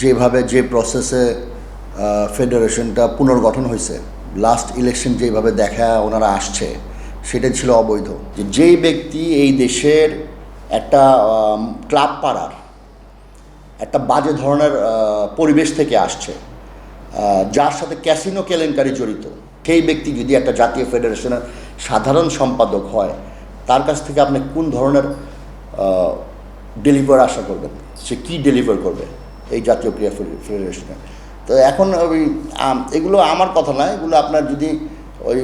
যেভাবে যে প্রসেসে ফেডারেশনটা পুনর্গঠন হয়েছে লাস্ট ইলেকশন যেভাবে দেখা ওনারা আসছে সেটা ছিল অবৈধ। যে যেই ব্যক্তি এই দেশের একটা ক্লাব পাড়ার, একটা বাজে ধরনের পরিবেশ থেকে আসছে যার সাথে ক্যাসিনো কেলেঙ্কারি জড়িত, সেই ব্যক্তি যদি একটা জাতীয় ফেডারেশনের সাধারণ সম্পাদক হয়, তার কাছ থেকে আপনি কোন ধরনের ডেলিভার আশা করবেন? সে কি ডেলিভার করবে? এই জাতীয় ক্রীড়া ফেডারে- ফেডারেশনে। তো এখন ওই এগুলো আমার কথা নয় এগুলো আপনার যদি ওই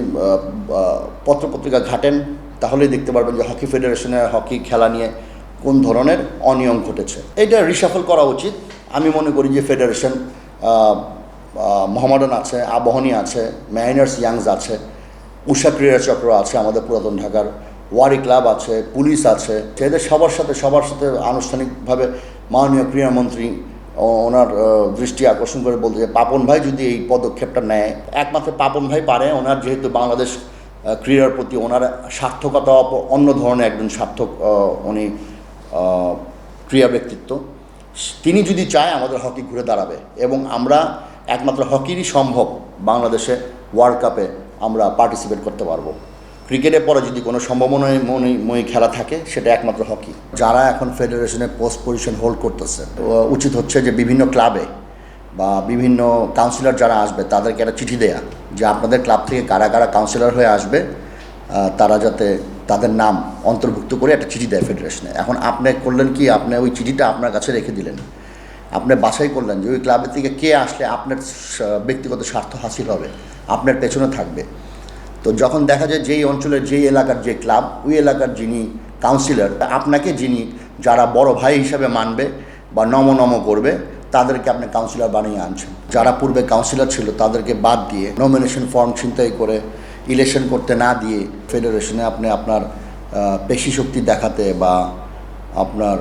পত্রপত্রিকা ঘাটেন, তাহলেই দেখতে পারবেন যে হকি ফেডারেশনের হকি খেলা নিয়ে কোন ধরনের অনিয়ম ঘটেছে। এটা রিসাফল করা উচিত। আমি মনে করি যে ফেডারেশন মোহামডান আছে, আবহনী আছে, ম্যারিনার্স ইয়াংস আছে, উষা ক্রীড়া চক্র আছে আমাদের পুরাতন ঢাকার, ওয়ারি ক্লাব আছে, পুলিশ আছে, এদের সবার সাথে সবার সাথে আনুষ্ঠানিকভাবে মাননীয় ক্রীড়ামন্ত্রী ওনার দৃষ্টি আকর্ষণ করে বলতে যে পাপন ভাই যদি এই পদক্ষেপটা নেয়, একমাত্র পাপন ভাই পারে। ওনার যেহেতু বাংলাদেশ ক্রীড়ার প্রতি ওনার সার্থকতা অন্য ধরনের একজন সার্থক উনি ক্রীড়া ব্যক্তিত্ব। তিনি যদি চায়, আমাদের হকি ঘুরে দাঁড়াবে। এবং আমরা একমাত্র হকিরই সম্ভব বাংলাদেশে ওয়ার্ল্ড কাপে আমরা পার্টিসিপেট করতে পারব। ক্রিকেটের পরে যদি কোনো সম্ভাবনায় মনে খেলা থাকে, সেটা একমাত্র হকি। যারা এখন ফেডারেশনে পোস্ট পজিশন হোল্ড করতেছে উচিত হচ্ছে যে বিভিন্ন ক্লাবে বা বিভিন্ন কাউন্সিলর যারা আসবে, তাদেরকে একটা চিঠি দেয়া যে আপনাদের ক্লাব থেকে কারা কারা কাউন্সিলর হয়ে আসবে তারা যাতে তাদের নাম অন্তর্ভুক্ত করে একটা চিঠি দেয় ফেডারেশনে। এখন আপনি করলেন কি? আপনি ওই চিঠিটা আপনার কাছে রেখে দিলেন। আপনি বাছাই করলেন যে ওই ক্লাবের থেকে কে আসলে আপনার ব্যক্তিগত স্বার্থ হাসিল হবে, আপনার পেছনে থাকবে। তো যখন দেখা যায় যেই অঞ্চলের যেই এলাকার যে ক্লাব, ওই এলাকার যিনি কাউন্সিলর আপনাকে যিনি যারা বড় ভাই হিসাবে মানবে বা নম নম করবে, তাদেরকে আপনি কাউন্সিলর বানিয়ে আনছেন। যারা পূর্বে কাউন্সিলর ছিল, তাদেরকে বাদ দিয়ে নমিনেশন ফর্ম ছিনতাই করে ইলেকশন করতে না দিয়ে ফেডারেশনে আপনি আপনার পেশি শক্তি দেখাতে বা আপনার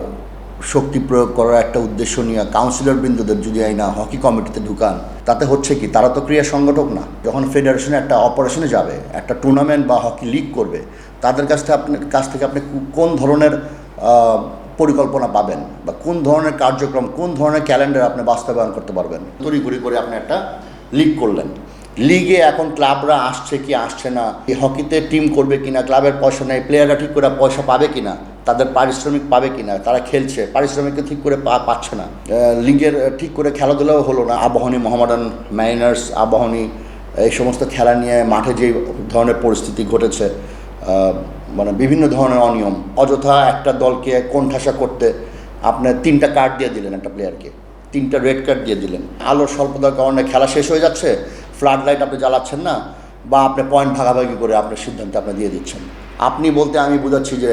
শক্তি প্রয়োগ করার একটা উদ্দেশ্য নিয়ে কাউন্সিলর বৃন্দদের যদি আইনা হকি কমিটিতে ঢুকান, তাতে হচ্ছে কি তারা তো ক্রীড়া সংগঠক না। যখন ফেডারেশনে একটা অপারেশনে যাবে, একটা টুর্নামেন্ট বা হকি লিগ করবে, তাদের কাছ থেকে আপনি কাছ থেকে আপনি কোন ধরনের পরিকল্পনা পাবেন বা কোন ধরনের কার্যক্রম, কোন ধরনের ক্যালেন্ডার আপনি বাস্তবায়ন করতে পারবেন? তড়িঘড়ি করে আপনি একটা লিগ করলেন। লিগে এখন ক্লাবরা আসছে কি আসছে না? এই হকিতে টিম করবে কিনা? ক্লাবের পয়সা নেই? প্লেয়াররা ঠিক করে পয়সা পাবে কিনা? তাদের পারিশ্রমিক পাবে কিনা? তারা খেলছে। পারিশ্রমিক ঠিক করে পাচ্ছে না। লিগের ঠিক করে খেলাধুলাও হলো না। আবাহনী মোহামেডান ম্যারিনার্স আবাহনী, এই সমস্ত খেলা নিয়ে মাঠে যে ধরনের পরিস্থিতি ঘটেছে মানে বিভিন্ন ধরনের অনিয়ম, অযথা একটা দলকে কোণঠাসা করতে আপনি তিনটা কার্ড দিয়ে দিলেন একটা প্লেয়ারকে তিনটা রেড কার্ড দিয়ে দিলেন। আলোর স্বল্পতার কারণে খেলা শেষ হয়ে যাচ্ছে। ফ্লাড লাইট আপনি জ্বালাচ্ছেন না বা আপনি পয়েন্ট ভাগাভাগি করে আপনার সিদ্ধান্ত আপনি দিয়ে দিচ্ছেন। আপনি বলতে আমি বোঝাচ্ছি যে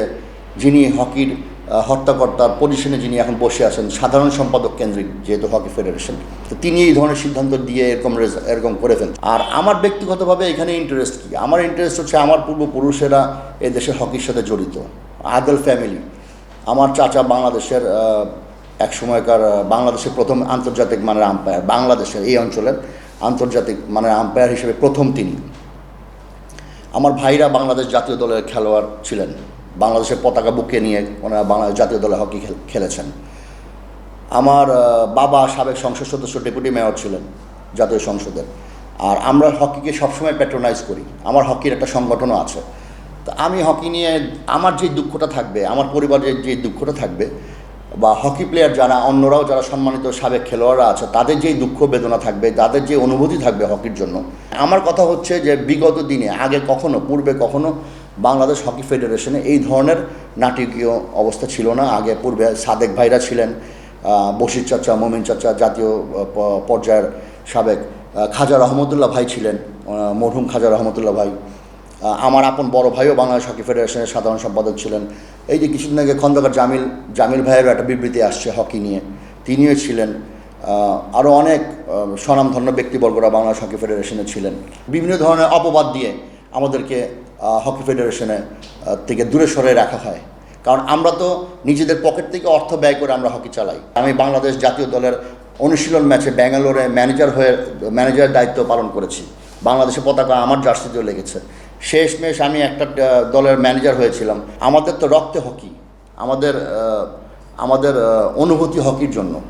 যিনি হকির আহ, হর্তাকর্তার পজিশনে যিনি এখন বসে আছেন সাধারণ সম্পাদক কেন্দ্রিক যেহেতু হকি ফেডারেশন তো তিনি এই ধরনের সিদ্ধান্ত দিয়ে এরকম এরকম করে ফেলেন আর আমার ব্যক্তিগতভাবে এখানে ইন্টারেস্ট কী? আমার ইন্টারেস্ট হচ্ছে আমার পূর্বপুরুষেরা এই দেশের হকির সাথে জড়িত আদল ফ্যামিলি আমার চাচা বাংলাদেশের এক সময়কার বাংলাদেশের প্রথম আন্তর্জাতিক মানের আম্পায়ার বাংলাদেশের এই অঞ্চলের। আন্তর্জাতিক মানে আম্পায়ার হিসেবে প্রথম তিনি। আমার ভাইরা বাংলাদেশ জাতীয় দলের খেলোয়াড় ছিলেন। বাংলাদেশের পতাকা বুকে নিয়ে ওনারা বাংলাদেশ জাতীয় দলে হকি খেল- খেলেছেন। আমার বাবা সাবেক সংসদ সদস্য, ডেপুটি মেয়র ছিলেন জাতীয় সংসদের। আর আমরা হকিকে সবসময় প্যাট্রোনাইজ করি। আমার হকির একটা সংগঠনও আছে। তো আমি হকি নিয়ে আমার যে দুঃখটা থাকবে, আমার পরিবারের যে দুঃখটা থাকবে বা হকি প্লেয়ার যারা, অন্যরাও যারা সম্মানিত সাবেক খেলোয়াড়রা আছে, তাদের যেই দুঃখ বেদনা থাকবে, তাদের যে অনুভূতি থাকবে হকির জন্য, আমার কথা হচ্ছে যে বিগত দিনে, আগে কখনো, পূর্বে কখনো বাংলাদেশ হকি ফেডারেশনে এই ধরনের নাটকীয় অবস্থা ছিল না। আগে পূর্বে সাদেক ভাইরা ছিলেন বশির চাচা, মমিন চাচা, জাতীয় পর্যায়ের সাবেক খাজা রহমতুল্লাহ ভাই ছিলেন মরহুম খাজা রহমতুল্লাহ ভাই। আমার আপন বড় ভাইও বাংলাদেশ হকি ফেডারেশনের সাধারণ সম্পাদক ছিলেন। এই যে কিছুদিন আগে খন্দকার জামিল জামিল ভাইয়েরও একটা বিবৃতি আসছে হকি নিয়ে। তিনিও ছিলেন। আরও অনেক স্বনামধন্য ব্যক্তিবর্গরা বাংলাদেশ হকি ফেডারেশনে ছিলেন। বিভিন্ন ধরনের অপবাদ দিয়ে আমাদেরকে হকি ফেডারেশনে থেকে দূরে সরে রাখা হয়। কারণ আমরা তো নিজেদের পকেট থেকে অর্থ ব্যয় করে আমরা হকি চালাই। আমি বাংলাদেশ জাতীয় দলের অনুশীলন ম্যাচে ব্যাঙ্গালোরে ম্যানেজার হয়ে ম্যানেজার দায়িত্ব পালন করেছি। বাংলাদেশের পতাকা আমার জার্সি জার্সিতেও লেগেছে। শেষমেশ আমি একটা দলের ম্যানেজার হয়েছিলাম। আমাদের তো রক্তে হকি আমাদের আমাদের অনুভূতি হকির জন্য।